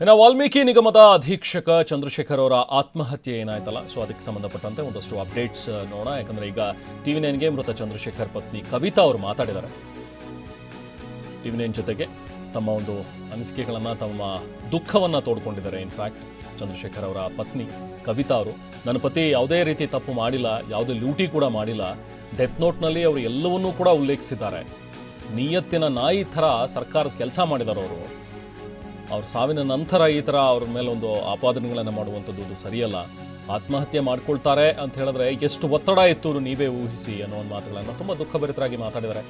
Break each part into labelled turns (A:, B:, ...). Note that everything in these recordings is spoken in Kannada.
A: ಇನ್ನು ವಾಲ್ಮೀಕಿ ನಿಗಮದ ಅಧೀಕ್ಷಕ ಚಂದ್ರಶೇಖರ್ ಅವರ ಆತ್ಮಹತ್ಯೆ ಏನಾಯ್ತಲ್ಲ? ಸೊ ಅದಕ್ಕೆ ಸಂಬಂಧಪಟ್ಟಂತೆ ಒಂದಷ್ಟು ಅಪ್ಡೇಟ್ಸ್ ನೋಡೋಣ. ಯಾಕಂದ್ರೆ ಈಗ ಟಿವಿ ನೈನ್ಗೆ ಮೃತ ಚಂದ್ರಶೇಖರ್ ಪತ್ನಿ ಕವಿತಾ ಅವರು ಮಾತಾಡಿದ್ದಾರೆ. ಟಿವಿ ನೈನ್ ಜೊತೆಗೆ ತಮ್ಮ ಒಂದು ಅನಿಸಿಕೆಗಳನ್ನು, ತಮ್ಮ ದುಃಖವನ್ನು ತೋಡ್ಕೊಂಡಿದ್ದಾರೆ. ಇನ್ಫ್ಯಾಕ್ಟ್ ಚಂದ್ರಶೇಖರ್ ಅವರ ಪತ್ನಿ ಕವಿತಾ ಅವರು, ನನ್ನ ಪತಿ ಯಾವುದೇ ರೀತಿ ತಪ್ಪು ಮಾಡಿಲ್ಲ, ಯಾವುದೇ ಲೂಟಿ ಕೂಡ ಮಾಡಿಲ್ಲ. ಡೆತ್ ನೋಟ್ನಲ್ಲಿ ಅವರು ಎಲ್ಲವನ್ನೂ ಕೂಡ ಉಲ್ಲೇಖಿಸಿದ್ದಾರೆ. ನಿಯತ್ತಿನ ನಾಯಿ ಥರ ಸರ್ಕಾರದ ಕೆಲಸ ಮಾಡಿದ್ದಾರೆ ಅವರು. ಅವ್ರ ಸಾವಿನ ನಂತರ ಈ ಥರ ಅವ್ರ ಮೇಲೆ ಒಂದು ಆಪಾದನೆಗಳನ್ನು ಮಾಡುವಂಥದ್ದು ಸರಿಯಲ್ಲ. ಆತ್ಮಹತ್ಯೆ ಮಾಡ್ಕೊಳ್ತಾರೆ ಅಂತ ಹೇಳಿದ್ರೆ ಎಷ್ಟು ಒತ್ತಡ ಇತ್ತು ನೀವೇ ಊಹಿಸಿ ಅನ್ನೋ ಒಂದು ಮಾತುಗಳನ್ನು ತುಂಬ ದುಃಖಭರಿತರಾಗಿ ಮಾತಾಡಿದ್ದಾರೆ.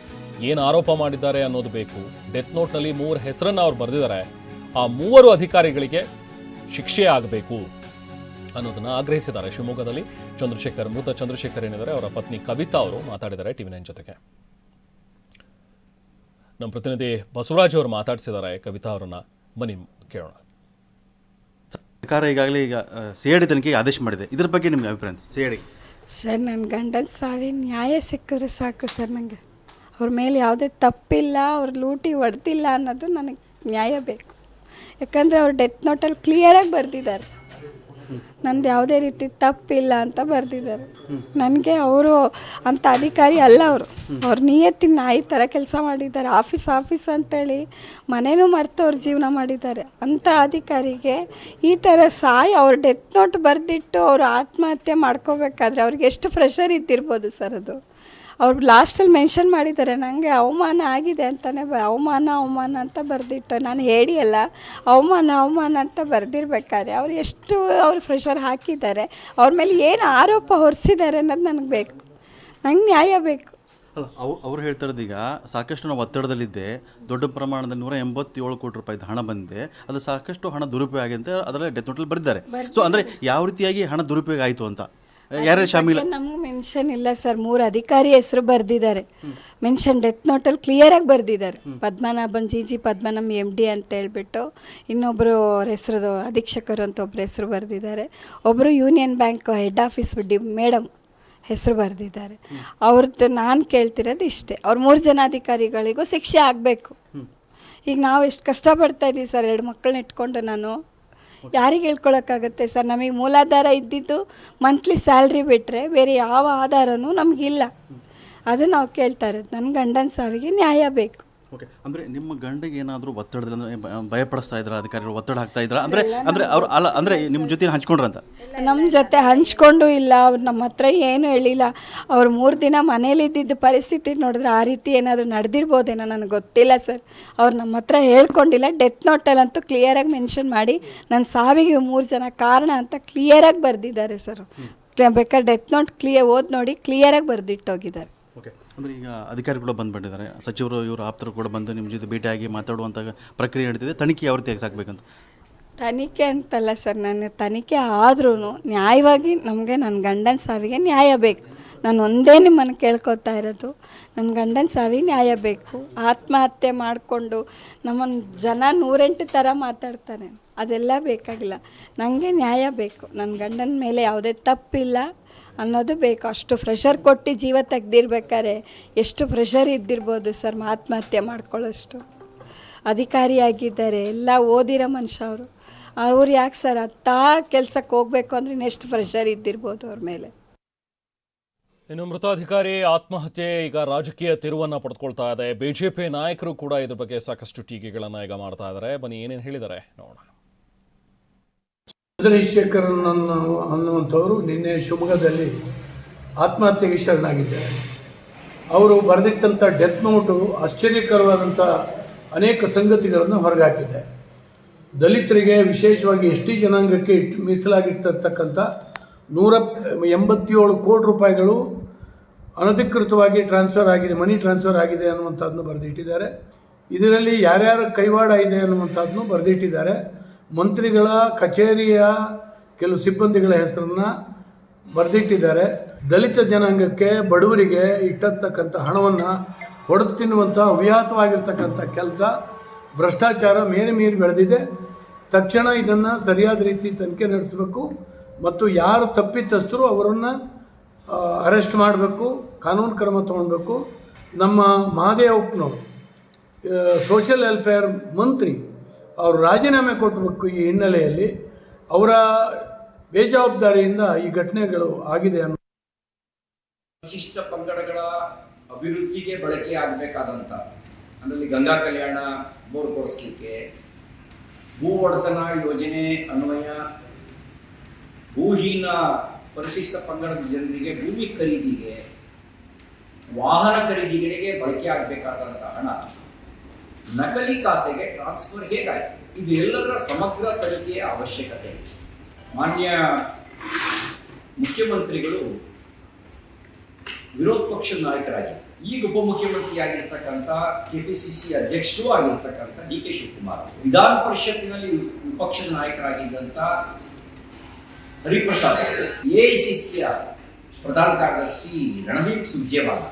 A: ಏನು ಆರೋಪ ಮಾಡಿದ್ದಾರೆ ಅನ್ನೋದು ಬೇಕು. ಡೆತ್ ನೋಟ್ನಲ್ಲಿ ಮೂರು ಹೆಸರನ್ನು ಅವ್ರು ಬರೆದಿದ್ದಾರೆ. ಆ ಮೂವರು ಅಧಿಕಾರಿಗಳಿಗೆ ಶಿಕ್ಷೆ ಆಗಬೇಕು ಅನ್ನೋದನ್ನು ಆಗ್ರಹಿಸಿದ್ದಾರೆ. ಶಿವಮೊಗ್ಗದಲ್ಲಿ ಚಂದ್ರಶೇಖರ್, ಮೃತ ಚಂದ್ರಶೇಖರ್ ಏನಿದ್ದಾರೆ, ಅವರ ಪತ್ನಿ ಕವಿತಾ ಅವರು ಮಾತಾಡಿದ್ದಾರೆ ಟಿವಿ ನೈನ್ ಜೊತೆಗೆ. ನಮ್ಮ ಪ್ರತಿನಿಧಿ ಬಸವರಾಜ್ ಅವರು ಮಾತಾಡಿಸಿದ್ದಾರೆ ಕವಿತಾ ಅವರನ್ನ. ಬನ್ನಿ ಕೇಳೋಣ.
B: ಸರ್ಕಾರ ಈಗಾಗಲೇ ಈಗ ಸಿ ಐ ಡಿ ತನಿಖೆಗೆ ಆದೇಶ ಮಾಡಿದೆ. ಇದ್ರ ಬಗ್ಗೆ ನಿಮ್ಗೆ ಅಭಿಪ್ರಾಯ ಸಿ ಐ ಡಿ
C: ಸರ್ ನನ್ನ ಗಂಡನ ಸಾವಿ ನ್ಯಾಯ ಸಿಕ್ಕಿದ್ರೆ ಸಾಕು ಸರ್ ನನಗೆ ಅವ್ರ ಮೇಲೆ ಯಾವುದೇ ತಪ್ಪಿಲ್ಲ ಅವ್ರ ಲೂಟಿ ಹೊಡೆದಿಲ್ಲ ಅನ್ನೋದು ನನಗೆ ನ್ಯಾಯ ಬೇಕು. ಯಾಕಂದರೆ ಅವ್ರು ಡೆತ್ ನೋಟಲ್ಲಿ ಕ್ಲಿಯರಾಗಿ ಬರೆದಿದ್ದಾರೆ. ನಂದು ಯಾವುದೇ ರೀತಿ ತಪ್ಪಿಲ್ಲ ಅಂತ ಬರೆದಿದ್ದಾರೆ. ನನಗೆ ಅವರು ಅಂಥ ಅಧಿಕಾರಿ ಅಲ್ಲ ಅವರು. ಅವ್ರ ನಿಯತ್ತಿನ ನಾಯಿ ಥರ ಕೆಲಸ ಮಾಡಿದ್ದಾರೆ. ಆಫೀಸ್ ಆಫೀಸ್ ಅಂತೇಳಿ ಮನೇನೂ ಮರೆತು ಅವ್ರು ಜೀವನ ಮಾಡಿದ್ದಾರೆ. ಅಂಥ ಅಧಿಕಾರಿಗೆ ಈ ಥರ ಸಾಯಿ ಅವ್ರ ಡೆತ್ ನೋಟ್ ಬರೆದಿಟ್ಟು ಅವರು ಆತ್ಮಹತ್ಯೆ ಮಾಡ್ಕೋಬೇಕಾದ್ರೆ ಅವ್ರಿಗೆ ಎಷ್ಟು ಪ್ರೆಷರ್ ಇದ್ದಿರ್ಬೋದು ಸರ್ ಅದು? ಅವ್ರು ಲಾಸ್ಟಲ್ಲಿ ಮೆನ್ಷನ್ ಮಾಡಿದ್ದಾರೆ ನನಗೆ ಅವಮಾನ ಆಗಿದೆ ಅಂತಲೇ ಬ ಅವಮಾನ ಅವಮಾನ ಅಂತ ಬರೆದಿಟ್ಟು ನಾನು ಹೇಳಿ ಅಲ್ಲ ಅವಮಾನ ಅವಮಾನ ಅಂತ ಬರೆದಿರ್ಬೇಕಾದ್ರೆ ಅವ್ರು ಎಷ್ಟು ಅವ್ರು ಫ್ರೆಷರ್ ಹಾಕಿದ್ದಾರೆ ಅವ್ರ ಮೇಲೆ ಏನು ಆರೋಪ ಹೊರಿಸಿದ್ದಾರೆ ಅನ್ನೋದು ನನಗೆ ಬೇಕು. ನಂಗೆ ನ್ಯಾಯ ಬೇಕು.
B: ಅಲ್ಲ ಅವು ಅವ್ರು ಹೇಳ್ತಾ ಇರೋದು ಈಗ ಸಾಕಷ್ಟು ನಾವು ಒತ್ತಡದಲ್ಲಿದ್ದೆ ದೊಡ್ಡ ಪ್ರಮಾಣದ ನೂರ ಎಂಬತ್ತೇಳು ಕೋಟಿ ರೂಪಾಯಿ ಹಣ ಬಂದಿದೆ ಅದು ಸಾಕಷ್ಟು ಹಣ ದುರುಪಯೋಗ ಆಗಿದೆ ಅಂತ ಅದರಲ್ಲಿ ಡೆತ್ ನೋಟಲ್ಲಿ ಬರೆದಿದ್ದಾರೆ. ಸೊ ಅಂದರೆ ಯಾವ ರೀತಿಯಾಗಿ ಹಣ ದುರುಪಯೋಗ ಆಯಿತು ಅಂತ? ಶಾಮೀಲ?
C: ನಮ್ಗೆ ಮೆನ್ಷನ್ ಇಲ್ಲ ಸರ್. ಮೂರು ಅಧಿಕಾರಿ ಹೆಸರು ಬರೆದಿದ್ದಾರೆ. ಮೆನ್ಷನ್ ಡೆತ್ ನೋಟಲ್ಲಿ ಕ್ಲಿಯರಾಗಿ ಬರೆದಿದ್ದಾರೆ. Padmanabhan ji G Padmanabh M D ಅಂತ ಹೇಳ್ಬಿಟ್ಟು. ಇನ್ನೊಬ್ಬರು ಅವ್ರ ಹೆಸರು ಅಧೀಕ್ಷಕರು ಅಂತ ಒಬ್ರು ಹೆಸರು ಬರೆದಿದ್ದಾರೆ. ಒಬ್ಬರು union bank head office D madam ಹೆಸರು ಬರೆದಿದ್ದಾರೆ. ಅವ್ರದ್ದು ನಾನು ಕೇಳ್ತಿರೋದು ಇಷ್ಟೇ. ಅವ್ರ ಮೂರು ಜನ ಅಧಿಕಾರಿಗಳಿಗೂ ಶಿಕ್ಷೆ ಆಗಬೇಕು. ಈಗ ನಾವು ಎಷ್ಟು ಕಷ್ಟಪಡ್ತಾ ಇದ್ದೀವಿ ಸರ್. ಎರಡು ಮಕ್ಕಳನ್ನ ಇಟ್ಕೊಂಡು ನಾನು. ಯಾರಿಗೆ ಹೇಳ್ಕೊಳಕ್ಕಾಗತ್ತೆ ಸರ್? ನಮಗೆ ಮೂಲಾಧಾರ ಇದ್ದಿದ್ದು ಮಂತ್ಲಿ ಸ್ಯಾಲ್ರಿ ಬಿಟ್ಟರೆ ಬೇರೆ ಯಾವ ಆಧಾರನೂ ನಮಗಿಲ್ಲ. ಅದು ನಾವು ಕೇಳ್ತಾ ಇರೋದು. ನನ್ನ ಗಂಡನ ಸಾವಿಗೆ ನ್ಯಾಯ ಬೇಕು.
B: ಓಕೆ ಅಂದರೆ ನಿಮ್ಮ ಗಂಡಿಗೆ ಏನಾದರೂ ಒತ್ತಡದಲ್ಲಿ ಅಂದರೆ ಭಯ- ಭಯಪಡಿಸ್ತಾ ಇದ್ರ ಅಧಿಕಾರಿಗಳು ಒತ್ತಡ ಹಾಕ್ತಾ ಇದ್ರ? ಅಂದರೆ ಅಂದ್ರೆ ಅವ್ರು ಅಲ್ಲ ಅಂದರೆ ನಿಮ್ಮ ಜೊತೆ ಹಂಚ್ಕೊಂಡ್ರಂತ?
C: ನಮ್ಮ ಜೊತೆ ಹಂಚ್ಕೊಂಡು ಇಲ್ಲ ಅವ್ರು ನಮ್ಮ ಹತ್ರ ಏನು ಹೇಳಿಲ್ಲ. ಅವ್ರು ಮೂರು ದಿನ ಮನೇಲಿದ್ದಿದ್ದು ಪರಿಸ್ಥಿತಿ ನೋಡಿದ್ರೆ ಆ ರೀತಿ ಏನಾದರೂ ನಡೆದಿರ್ಬೋದೇನೋ ನನಗೆ ಗೊತ್ತಿಲ್ಲ ಸರ್. ಅವ್ರು ನಮ್ಮ ಹತ್ರ ಹೇಳ್ಕೊಂಡಿಲ್ಲ ಡೆತ್ ನೋಟಲ್ಲಂತೂ ಕ್ಲಿಯರಾಗಿ ಮೆನ್ಷನ್ ಮಾಡಿ ನನ್ನ ಸಾವಿಗೆ ಮೂರು ಜನ ಕಾರಣ ಅಂತ ಕ್ಲಿಯರಾಗಿ ಬರೆದಿದ್ದಾರೆ ಸರ್. ಬೇಕಾದ್ರೆ ಡೆತ್ ನೋಟ್ ಕ್ಲಿಯರ್ ಓದಿ ನೋಡಿ ಕ್ಲಿಯರಾಗಿ ಬರೆದಿಟ್ಟೋಗಿದ್ದಾರೆ.
B: ಅಂದರೆ ಈಗ ಅಧಿಕಾರಿಗಳು ಬಂದ್ಬಿಟ್ಟಿದ್ದಾರೆ ಸಚಿವರು, ಇವರು ಆಪ್ತರು ಕೂಡ ಬಂದು ನಿಮ್ಮ ಜೊತೆ ಭೇಟಿಯಾಗಿ ಮಾತಾಡುವಂಥ ಪ್ರಕ್ರಿಯೆ ನಡೀತಿದೆ. ತನಿಖೆ ಯಾವ ರೀತಿ ಸಾಕಬೇಕಂತ
C: ತನಿಖೆ ಅಂತಲ್ಲ ಸರ್ ನನ್ನ ತನಿಖೆ ಆದ್ರೂ ನ್ಯಾಯವಾಗಿ ನಮಗೆ ನನ್ನ ಗಂಡನ ಸಾವಿಗೆ ನ್ಯಾಯ ಬೇಕು. ನಾನು ಒಂದೇ ನಿಮ್ಮನ್ನು ಕೇಳ್ಕೊತಾ ಇರೋದು. ನನ್ನ ಗಂಡನ ಸಾವಿ ನ್ಯಾಯ ಬೇಕು. ಆತ್ಮಹತ್ಯೆ ಮಾಡಿಕೊಂಡು ನಮ್ಮನ್ನು ಜನ ನೂರೆಂಟು ಥರ ಮಾತಾಡ್ತಾರೆ. ಅದೆಲ್ಲ ಬೇಕಾಗಿಲ್ಲ. ನನಗೆ ನ್ಯಾಯ ಬೇಕು. ನನ್ನ ಗಂಡನ ಮೇಲೆ ಯಾವುದೇ ತಪ್ಪಿಲ್ಲ ಅನ್ನೋದು ಬೇಕು. ಅಷ್ಟು ಪ್ರೆಷರ್ ಕೊಟ್ಟು ಜೀವ ತೆಗ್ದಿರ್ಬೇಕಾದ್ರೆ ಎಷ್ಟು ಪ್ರೆಷರ್ ಇದ್ದಿರ್ಬೋದು ಸರ್ ಆತ್ಮಹತ್ಯೆ ಮಾಡ್ಕೊಳ್ಳೋಷ್ಟು. ಅಧಿಕಾರಿಯಾಗಿದ್ದಾರೆ. ಎಲ್ಲ ಓದಿರೋ ಮನುಷ್ಯ ಅವರು. ಅವ್ರು ಯಾಕೆ ಸರ್ ಅತ್ತ ಕೆಲಸಕ್ಕೆ ಹೋಗ್ಬೇಕು ಅಂದ್ರೆ ಎಷ್ಟು ಪ್ರೆಷರ್ ಇದ್ದಿರ್ಬೋದು ಅವ್ರ ಮೇಲೆ?
A: ಇನ್ನು ಮೃತಾಧಿಕಾರಿ ಆತ್ಮಹತ್ಯೆ ಈಗ ರಾಜಕೀಯ ತಿರುವನ್ನು ಪಡೆದುಕೊಳ್ತಾ ಇದೆ. ಬಿಜೆಪಿ ನಾಯಕರು ಕೂಡ ಇದ್ರ ಬಗ್ಗೆ ಸಾಕಷ್ಟು ಟೀಕೆಗಳನ್ನು ಈಗ ಮಾಡ್ತಾ ಇದ್ದಾರೆ ಬನ್ನಿ, ಏನೇನು ಹೇಳಿದ್ದಾರೆ ನೋಡೋಣ.
D: ಚಂದ್ರಶೇಖರ್ ಅನ್ನುವಂಥವರು ನಿನ್ನೆ ಶಿವಮೊಗ್ಗದಲ್ಲಿ ಆತ್ಮಹತ್ಯೆಗೆ ಶರಣಾಗಿದ್ದಾರೆ. ಅವರು ಬರೆದಿಟ್ಟಂಥ ಡೆತ್ ನೋಟು ಆಶ್ಚರ್ಯಕರವಾದಂಥ ಅನೇಕ ಸಂಗತಿಗಳನ್ನು ಹೊರಗಾಕಿದೆ. ದಲಿತರಿಗೆ ವಿಶೇಷವಾಗಿ ಎಸ್ ಟಿ ಜನಾಂಗಕ್ಕೆ ಮೀಸಲಾಗಿರ್ತಕ್ಕಂಥ ನೂರ ಎಂಬತ್ತೇಳು ಕೋಟಿ ರೂಪಾಯಿಗಳು ಅನಧಿಕೃತವಾಗಿ ಟ್ರಾನ್ಸ್ಫರ್ ಆಗಿದೆ, ಮನಿ ಟ್ರಾನ್ಸ್ಫರ್ ಆಗಿದೆ ಅನ್ನುವಂಥದ್ದನ್ನು ಬರೆದಿಟ್ಟಿದ್ದಾರೆ. ಇದರಲ್ಲಿ ಯಾರ್ಯಾರ ಕೈವಾಡ ಇದೆ ಅನ್ನುವಂಥದ್ದನ್ನು ಬರೆದಿಟ್ಟಿದ್ದಾರೆ. ಮಂತ್ರಿಗಳ, ಕಚೇರಿಯ ಕೆಲವು ಸಿಬ್ಬಂದಿಗಳ ಹೆಸರನ್ನು ಬರೆದಿಟ್ಟಿದ್ದಾರೆ. ದಲಿತ ಜನಾಂಗಕ್ಕೆ, ಬಡವರಿಗೆ ಇಟ್ಟತಕ್ಕಂಥ ಹಣವನ್ನು ಹೊಡೆದು ತಿನ್ನುವಂಥ ಅವ್ಯಾಹತವಾಗಿರ್ತಕ್ಕಂಥ ಕೆಲಸ, ಭ್ರಷ್ಟಾಚಾರ ಮೇರೆ ಮೀರಿ ಬೆಳೆದಿದೆ. ತಕ್ಷಣ ಇದನ್ನು ಸರಿಯಾದ ರೀತಿ ತನಿಖೆ ನಡೆಸಬೇಕು. ಮತ್ತು ಯಾರು ತಪ್ಪಿತಸ್ಥರು ಅವರನ್ನು ಅರೆಸ್ಟ್ ಮಾಡಬೇಕು, ಕಾನೂನು ಕ್ರಮ ತಗೊಳ್ಬೇಕು ನಮ್ಮ ಮಹಾದೇವಪ್ಪನವರು ಸೋಷಿಯಲ್ ವೆಲ್ಫೇರ್ ಮಂತ್ರಿ, ಅವರು ರಾಜೀನಾಮೆ ಕೊಟ್ಟಬೇಕು ಈ ಹಿನ್ನೆಲೆಯಲ್ಲಿ. ಅವರ ಬೇಜವಾಬ್ದಾರಿಯಿಂದ ಈ ಘಟನೆಗಳು ಆಗಿದೆ ಅನ್ನೋ
E: ವಿಶಿಷ್ಟ ಪಂಗಡಗಳ ಅಭಿವೃದ್ಧಿಗೆ ಬಳಕೆ ಆಗಬೇಕಾದಂಥ ಅಂದರೆ ಗಂಗಾ ಕಲ್ಯಾಣ ಬೋರ್ ಕೊಡಿಸ್ಲಿಕ್ಕೆ ಭೂ ಒಡೆತನ ಯೋಜನೆ ಅನ್ವಯ ಭೂಹೀನ ಪರಿಶಿಷ್ಟ ಪಂಗಡದ ಜನರಿಗೆ ಭೂಮಿ ಖರೀದಿಗೆ, ವಾಹನ ಖರೀದಿಗಳಿಗೆ ಬಳಕೆ ಆಗಬೇಕಾದಂಥ ಹಣ, ನಕಲಿ ಖಾತೆಗೆ ಟ್ರಾನ್ಸ್ಫರ್ ಹೇಗಾಯಿತು? ಇದು ಎಲ್ಲದರ ಸಮಗ್ರ ತನಿಖೆಯ ಅವಶ್ಯಕತೆ. ಇದೆ ಮಾನ್ಯ ಮುಖ್ಯಮಂತ್ರಿಗಳು ವಿರೋಧ ಪಕ್ಷದ ನಾಯಕರಾಗಿದ್ದರು. ಈಗ ಉಪಮುಖ್ಯಮಂತ್ರಿ ಆಗಿರ್ತಕ್ಕಂಥ ಕೆಪಿಸಿಸಿ ಅಧ್ಯಕ್ಷರೂ ಆಗಿರ್ತಕ್ಕಂಥ ಡಿ ಕೆ ಶಿವಕುಮಾರ್. ವಿಧಾನ ಪರಿಷತ್ತಿನಲ್ಲಿ ವಿಪಕ್ಷದ ನಾಯಕರಾಗಿದ್ದಂಥ ಹರಿಪ್ರಸಾದ್ ಎಐಸಿಸಿಯ ಪ್ರಧಾನ ಕಾರ್ಯದರ್ಶಿ ರಣದೀಪ್ ಸುರ್ಜೇವಾಲ.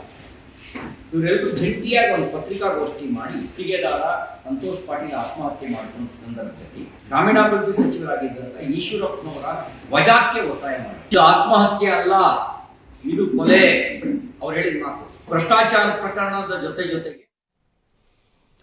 E: ಇವರೆಲ್ಲರೂ ಜಂಟಿಯಾಗಿ ಒಂದು ಪತ್ರಿಕಾಗೋಷ್ಠಿ ಮಾಡಿ ಗುತ್ತಿಗೆದಾರ ಸಂತೋಷ್ ಪಾಟೀಲ್ ಆತ್ಮಹತ್ಯೆ ಮಾಡಿಕೊಂಡ ಸಂದರ್ಭದಲ್ಲಿ ಗ್ರಾಮೀಣಾಭಿವೃದ್ಧಿ ಸಚಿವರಾಗಿದ್ದಂತ ಈಶ್ವರಪ್ಪನವರ ವಜಾಕ್ಕೆ ಒತ್ತಾಯ ಮಾಡಿ. ಆತ್ಮಹತ್ಯೆ ಅಲ್ಲ, ಇದು ಕೊಲೆ. ಅವ್ರು ಹೇಳಿದ ಮಾತು. ಭ್ರಷ್ಟಾಚಾರ ಪ್ರಕರಣದ ಜೊತೆ ಜೊತೆಗೆ